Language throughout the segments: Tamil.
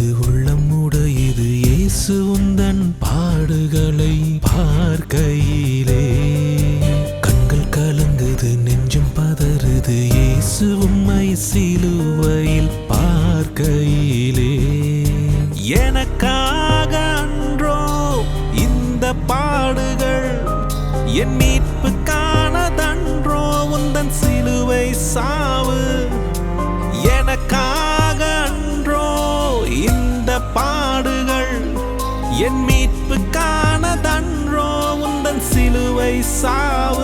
பார்த்து உள்ளம் உடையது இயேசு உந்தன் பாடுகளை பார்க்கையிலே. கண்கள் கலங்குது நெஞ்சும் பதறுது இயேசு உம்மை சிலுவையில் பார்க்கையிலே. எனக்காக அன்றோ இந்த பாடுகள் என் மீட்புக்கானதன்றோ உந்தன் சிலுவை சா சிலுவை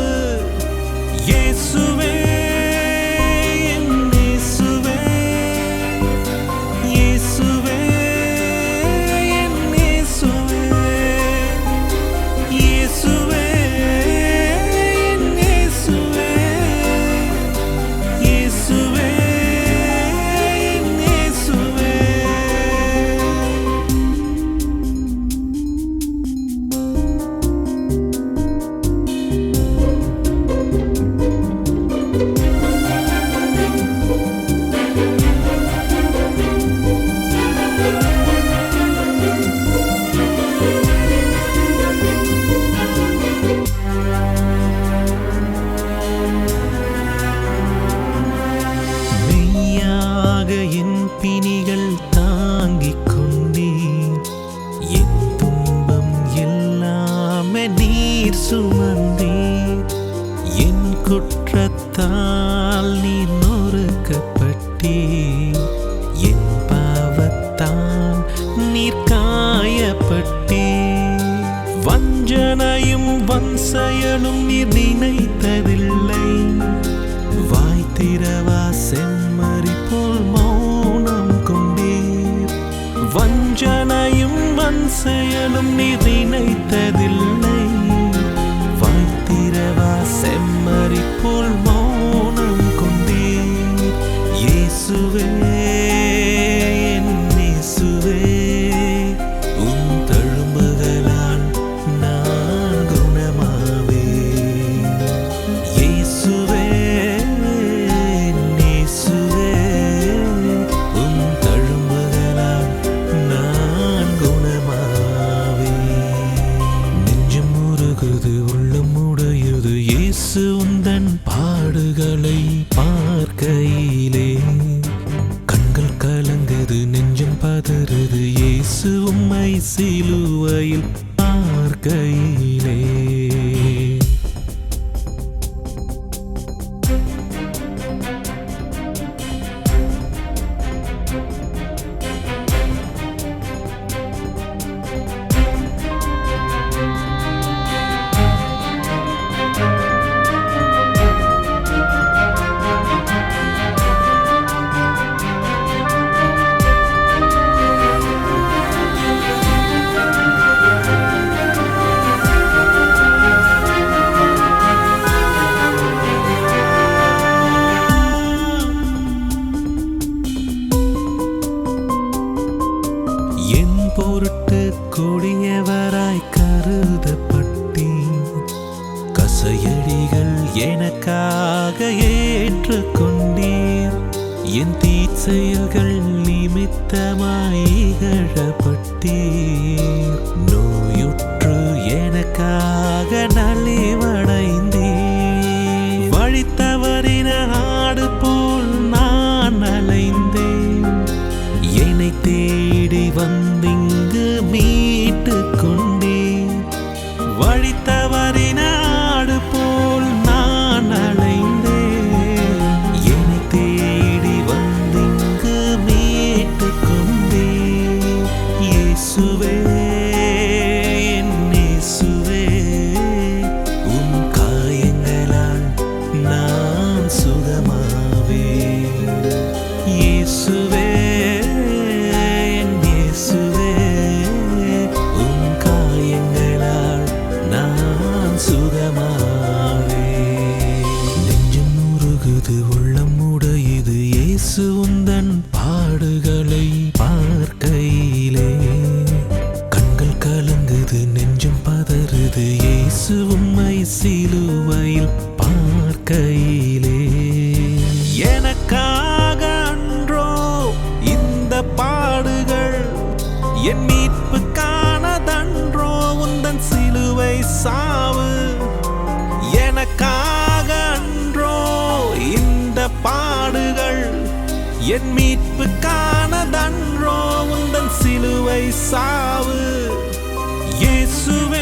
என் பிணிகள் தாங்கிக் கொண்டீர் என் துன்பம் எல்லாமே நீர் சுமந்தீர். என் குற்றத்தால் நீ நொறுக்கப்பட்டீர். என் பாவத்தால் நீர் காயப்பட்டீர். வஞ்சனையும் வன்செயலும் நீர் நினைத்தது pulmón. பதறுது இயேசு உம்மை சிலுவையில் பார்க்கையிலே. செயலிகள் எனக்காக ஏற்றுக்கொண்டீர். என் தீச்செயல்கள் நிமித்தமாய் இகழப்பட்டீர். நோ நான் சுகமாவேன். நெஞ்சம் உருகுது உள்ளம் உடையுது இயேசு வாழ்க்கையிலே. எனக்காக அன்றோ இந்த பாடுகள் என் மீட்புக்கானதன்றோ உந்தன் சிலுவை சாவு. எனக்காக அன்றோ இந்த பாடுகள் என் மீட்புக்கானதன்றோ உந்தன் சிலுவை சாவு. இயேசுவே